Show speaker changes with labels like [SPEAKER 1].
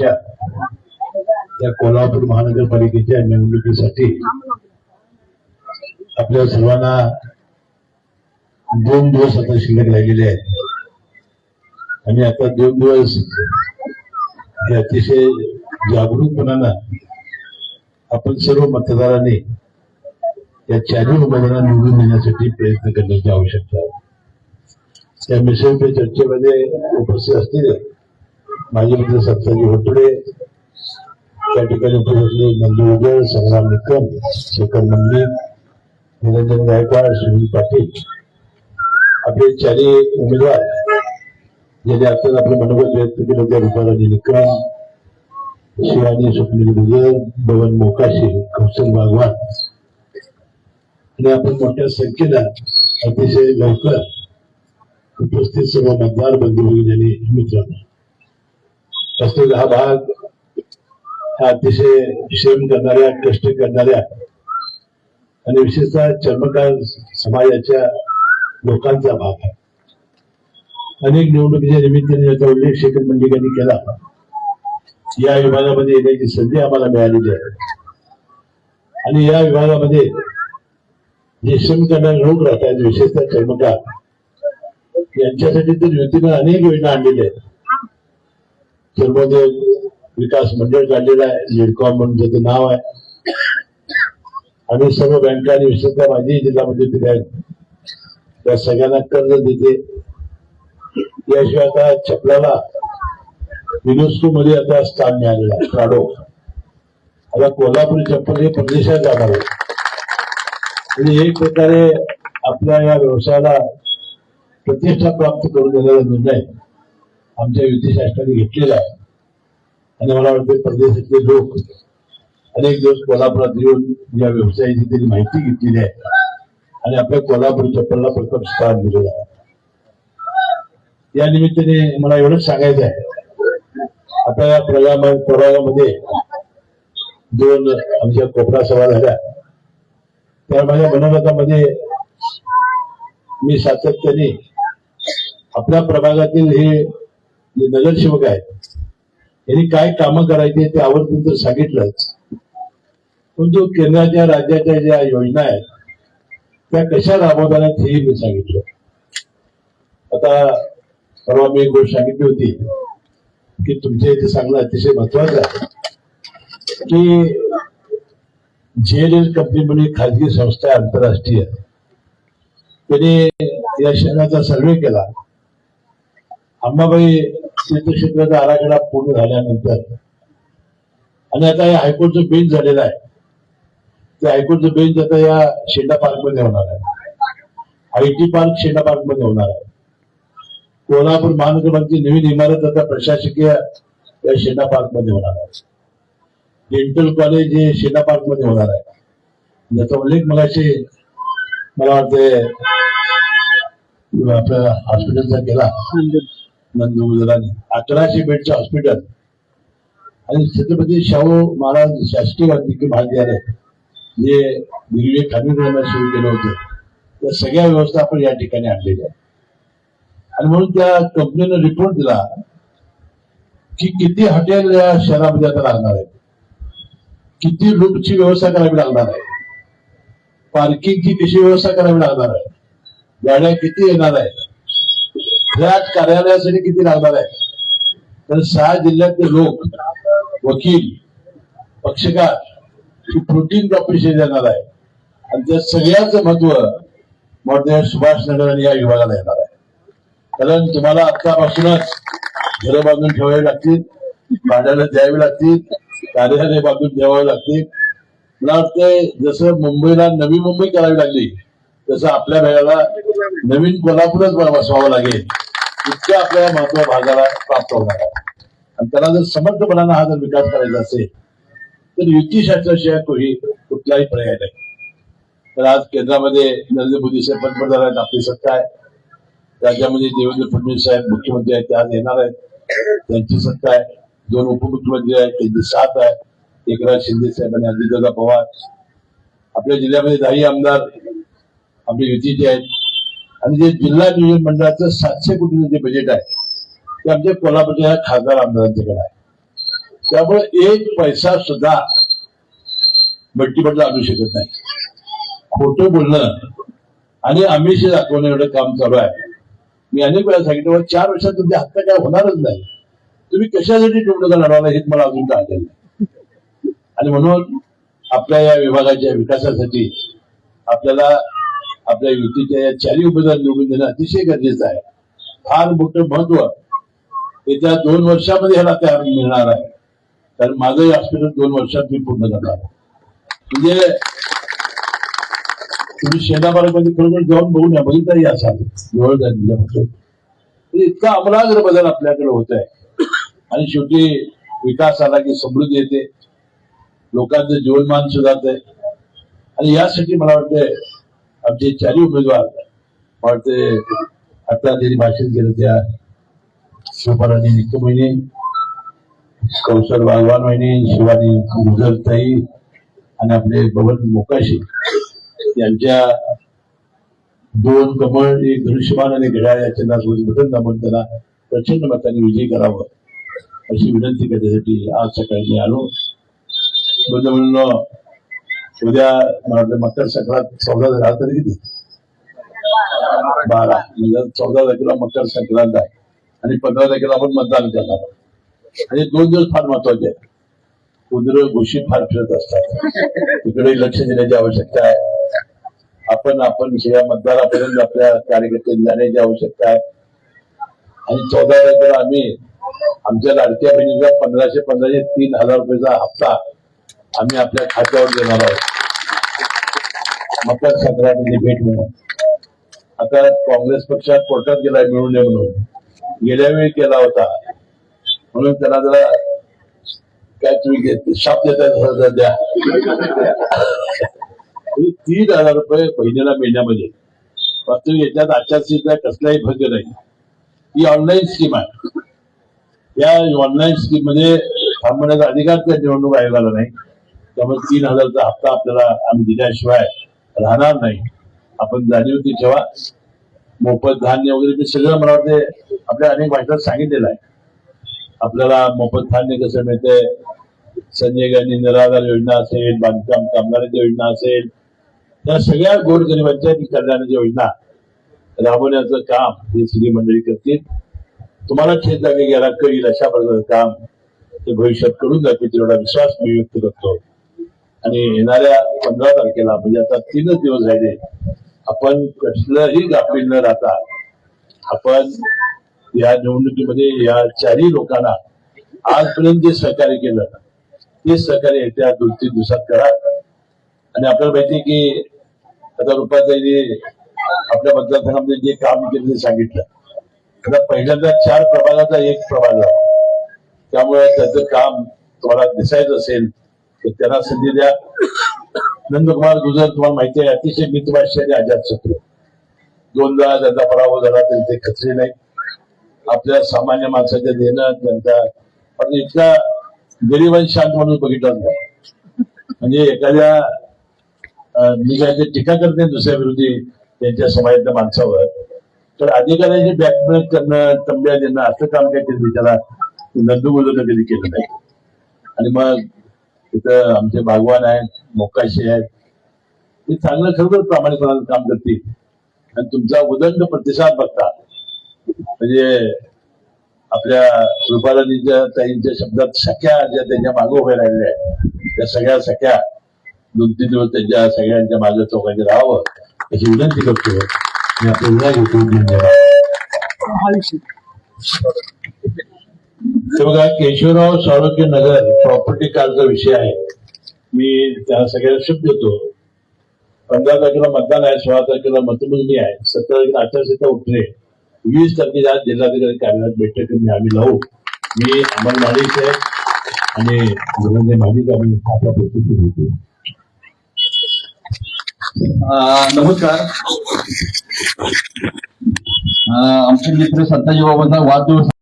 [SPEAKER 1] या त्या कोल्हापूर महानगरपालिकेच्या निवडणुकीसाठी आपल्या सर्वांना दोन दिवस आता शिल्लक राहिलेले आहेत. आणि आता दोन दिवस हे अतिशय जागरूकपणानं आपण सर्व मतदारांनी या चारही उमेदवारांना निवडून देण्यासाठी प्रयत्न करण्याची आवश्यकता आहे. त्या मिसळच्या चर्चेमध्ये उपस्थित असतील माजी मित्र सत्ताजी होटडे त्या ठिकाणी उपस्थितले नंदू उदय संग्राम निकम शेखर मंदिर निरंजन गायकवाड सुनील पाटील. आपले चारही उमेदवार ज्यांनी आता आपलं मनोगत व्यक्त केलं त्या रुपाराजी निकम शिवानी स्वप्नील गुजर भवन मोकाशी कौशल भागवान आणि आपण मोठ्या संख्येला अतिशय लवकर उपस्थित सर्व मतदार बंधू भगिनी मित्रांनो तसेच हा भाग हा अतिशय श्रम करणाऱ्या कष्ट करणाऱ्या आणि विशेषतः चर्मकार समाजाच्या लोकांचा भाग आहे. अनेक निवडणुकीच्या निमित्ताने याचा उल्लेख शेखर मंडिकांनी केला. या विभागामध्ये येण्याची संधी आम्हाला मिळालेली आहे. आणि या विभागामध्ये जे श्रम करणारे लोक राहतात विशेषतः चर्मकार. यांच्यासाठी तर युतीनं अनेक योजना आणलेल्या आहेत. सर्वोदय विकास मंडळ काढलेलं आहे निडकॉम म्हणून त्याचं नाव आहे. आणि सर्व बँका आणि विशेषतः माझी जिल्हा मध्यवर्ती बँक त्या सगळ्यांना कर्ज देते. याशिवाय आता चपलाला युनेस्को मध्ये आता स्थान मिळालेलं आहे प्राडो आता कोल्हापूर चप्पल हे परदेशात जाणार आहे. म्हणजे एक प्रकारे आपल्या या व्यवसायाला प्रतिष्ठा प्राप्त करून देण्याचा निर्णय आमच्या युती शासनाने घेतलेला आहे. आणि मला वाटतं परदेशातले लोक अनेक दिवस कोल्हापुरात येऊन या व्यवसायाची त्यांनी माहिती घेतलेली आहे. आणि आपल्या कोल्हापूर चप्पलला प्रथम स्थान दिलेलं आहे. या निमित्ताने मला एवढंच सांगायचं आहे. आता या प्रजा प्रभागामध्ये दोन आमच्या कोपरा सभा झाल्या. त्या माझ्या मनोगतामध्ये मी सातत्याने आपल्या प्रभागातील हे जे नगरसेवक आहेत यांनी काय कामं करायची ते आवर्जून तर सांगितलंच. परंतु केंद्राच्या राज्याच्या ज्या योजना आहेत त्या कशा राबवताना हेही मी सांगितलं. आता परवा मी एक गोष्ट सांगितली होती की तुमच्या इथे सांगणं अतिशय महत्वाचं आहे की जेएलएल कंपनी म्हणून खाजगी संस्था आहे आंतरराष्ट्रीय त्यांनी या शहराचा सर्वे केला. अंबाबाई तीर्थक्षेत्राचा आराखडा पूर्ण झाल्यानंतर. आणि आता हे हायकोर्टचं बेंच झालेलं आहे. ते हायकोर्टचं बेंच आता या शेंडा पार्कमध्ये होणार आहे. आय टी पार्क शेंडा पार्कमध्ये होणार आहे. कोल्हापूर महानगरपालिकेची नवीन इमारत आता प्रशासकीय या शेंडा पार्कमध्ये होणार आहे. डेंटल कॉलेज हे शेंडा पार्कमध्ये होणार आहे. ज्याचा उल्लेख मला मला वाटते आपल्या हॉस्पिटलचा केला. नंदू अकराशे बेडचं हॉस्पिटल आणि छत्रपती शाहू महाराज शासकीय वैद्यकीय महाविद्यालय जे दिल्ली खानविरांना सुरू केलं होतं. त्या सगळ्या व्यवस्था आपण या ठिकाणी आणलेल्या आणि म्हणून त्या कंपनीनं रिपोर्ट दिला की किती हॉटेल या शहरामध्ये आता लागणार आहेत. किती रूमची व्यवस्था करावी लागणार आहे. पार्किंगची कशी व्यवस्था करावी लागणार आहे. गाड्या किती येणार आहेत. फ्लॅट कार्यालयासाठी किती लागणार आहे? तर सहा जिल्ह्यातले लोक वकील पक्षकार ही प्रोटीन प्रॉपर्टी देणार आहे. आणि त्या सगळ्याचं महत्त्व मोठ्या सुभाष नगर आणि या विभागाला येणार आहे. कारण तुम्हाला आतापासूनच घरं बांधून ठेवावी लागतील भाड्याला द्यावी लागतील कार्यालय बांधून ठेवावी लागतील. मला वाटतंय जसं मुंबईला नवी मुंबई करावी लागली तसं आपल्या वेळेला नवीन कोल्हापूरच बसवावं लागेल इतकं आपल्या महत्त्व भागाला प्राप्त होणार आहे. आणि त्याला जर समर्थपणानं हा जर विकास करायचा असेल तर युती शास्त्राशिवाय कोणी कुठलाही पर्याय नाही. तर आज केंद्रामध्ये नरेंद्र मोदी साहेब पंतप्रधान आहेत आपली सत्ता आहे. राज्यामध्ये देवेंद्र फडणवीस साहेब मुख्यमंत्री आहेत ते आज येणार आहेत. त्यांची सत्ता आहे. दोन उपमुख्यमंत्री आहेत त्यांची साथ आहे. एकनाथ शिंदे साहेब आणि अजितदादा पवार. आपल्या जिल्ह्यामध्ये दहाही आमदार आपले युतीचे आहेत आणि जे जिल्हा नियोजन मंडळाचं सातशे कोटीचं जे बजेट आहे ते आमच्या कोल्हापूरच्या खासदार आमदारांच्याकडे आहे. त्यामुळे एक पैसा सुद्धा बट्टीपटला आणू शकत नाही. खोटं बोलणं आणि आमिष दाखवणं एवढं काम चालू आहे. मी अनेक वेळा सांगितलं चार वर्षात तुमची हत्या काय होणारच नाही. तुम्ही कशासाठी निवडणुका लढवला हेच मला अजून कळलेलं नाही. आणि म्हणून आपल्या या विभागाच्या विकासासाठी आपल्याला आपल्या युतीच्या या चारही उमेदवार निवडून देणं अतिशय गरजेचं आहे. फार मोठं महत्त्व येत्या दोन वर्षामध्ये ह्याला तयार मिळणार आहे. कारण माझं हॉस्पिटल दोन वर्षात मी पूर्ण करणार. म्हणजे तुम्ही शेनाबागमध्ये खरोखर जाऊन बघून या बघितलंही असाल जवळ जाईल इतका अमलाग्र बदल आपल्याकडे होत आहे आणि शेवटी विकास आला की समृद्धी येते. लोकांचं जीवनमान सुधारतंय. आणि यासाठी मला वाटतंय आमचे चारही उमेदवार वाटते आता त्यांनी भाषण केलं त्या शिवपालाजी निकमहिने कौशल वाघवान महिने शिवानी गुजरताई आणि आपले बबन मोकाशी यांच्या दोन कमळ एक धनुष्यमान आणि घड्याळ या चिन्हासोबत बटन दाबून त्यांना प्रचंड मताने विजयी करावं अशी विनंती करण्यासाठी आज सकाळी मी आलो. बंद उद्या मकर संक्रांत चौदा झाला तरी किती? बारा. म्हणजे चौदा तारखेला मकर संक्रांत आहे. आणि पंधरा तारखेला आपण मतदान करणार आहोत. आणि दोन दिवस फार महत्त्वाचे आहेत. उंदर घोषित फार फिरत असतात. तिकडे लक्ष देण्याची आवश्यकता आहे. आपण आपण सगळ्या मतदारापर्यंत आपल्या कार्यकर्त्यांनी जाण्याची आवश्यकता आहे. आणि चौदा तारखेला आम्ही आमच्या लाडक्या बहिणीचा पंधराशे पंधराशे तीन हजार रुपयाचा हप्ता आम्ही आपल्या खात्यावर देणार आहोत. मकर संक्रांतीची भेट म्हणून आता काँग्रेस पक्षात कोर्टात गेलाय मिळून नये म्हणून. गेल्या वेळी केला होता. म्हणून त्यांना जरा काय तुम्ही घेत- शाप देता द्या. म्हणजे तीन हजार रुपये महिन्याला महिन्यामध्ये फक्त याच्यात आचारसंहिता कसलाही भंग नाही. ही ऑनलाईन स्कीम आहे. या ऑनलाईन स्कीममध्ये थांबवण्याचा अधिकार त्या निवडणूक आयोगाला नाही. त्यामुळे तीन हजारचा हप्ता आपल्याला आम्ही दिल्याशिवाय राहणार नाही. आपण जाणीव ती ठेवा मोफत धान्य वगैरे मी सगळं मला वाटते आपल्या अनेक भाषणात सांगितलेलं आहे. आपल्याला मोफत धान्य कसं मिळते संजय गांधी निराधार योजना असेल बांधकाम कामगारांची योजना असेल त्या सगळ्या गोरगरिबांच्या कल्याणाच्या योजना राबवण्याचं काम हे सगळी मंडळी करतील. तुम्हाला छेद जागे गेला कळील अशा प्रकारचं काम ते भविष्यात करून जातील तेवढा विश्वास मी व्यक्त करतो. आणि येणाऱ्या पंधरा तारखेला म्हणजे आता तीनच दिवस राहिले आपण कसलंही गाफील न राहता आपण या निवडणुकीमध्ये या चारही लोकांना आजपर्यंत जे सहकार्य केलं ते सहकार्य येत्या दोन तीन दिवसात करा. आणि आपल्याला माहिती की आता रुपाताईने आपल्या मतदारसंघामध्ये जे काम केलं ते सांगितलं. आता पहिल्यांदा चार प्रभागाचा एक प्रभाग झाला. त्यामुळे त्याचं काम तुम्हाला दिसायचं असेल त्यांना संधी द्या. नंदकुमार गुजर तुम्हाला माहिती आहे अतिशय मितभाषी आणि अजात शत्रू. दोनदा त्यांचा पराभव झाला तरी ते खचले नाही आपल्या सामान्य माणसाच्या देणं त्यांचा पण इतका गरिबांनी शांत म्हणून बघितला नाही म्हणजे एखाद्या मी काय टीका करते दुसऱ्या विरोधी त्यांच्या समाजातल्या माणसावर तर अधिकाऱ्यांची बॅकमेल करणं तंब्या देणं असं काम काय त्यांनी त्याला नंदू बोलून कधी केलं नाही. आणि मग तिथं आमचे बागवान आहेत मोकाशी आहेत. ते चांगलं खरोखर प्रामाणिकपणानं काम करतील. आणि तुमचा उदंड प्रतिसाद बघता म्हणजे आपल्या रुपालाजीच्या ताईंच्या शब्दात सख्या ज्या त्यांच्या मागे उभ्या राहिल्या आहेत त्या सगळ्या सख्या दोन तीन दिवस त्यांच्या सगळ्यांच्या मागे चौकाचे राहावं अशी विनंती करतो. मी आपल्या घेतो ते बघा केशवराव सौरभ्य नगर प्रॉपर्टी कार्डचा विषय आहे. मी त्या सगळ्यांना शब्द देतो. पंधरा तारखेला मतदान आहे सोळा तारखेला मतमोजणी आहे. सतरा तारखेला आचारसंहिता उठले. वीस तारखेला जिल्हाधिकारी कार्यालयात बैठक मी आम्ही लावू. मी अमल माडिक आहे आणि धनंजय माडिक आम्ही आपला प्रतिष्ठित
[SPEAKER 2] होतो. नमस्कार. आमचे मित्र संताजी बाबांचा वाढदिवस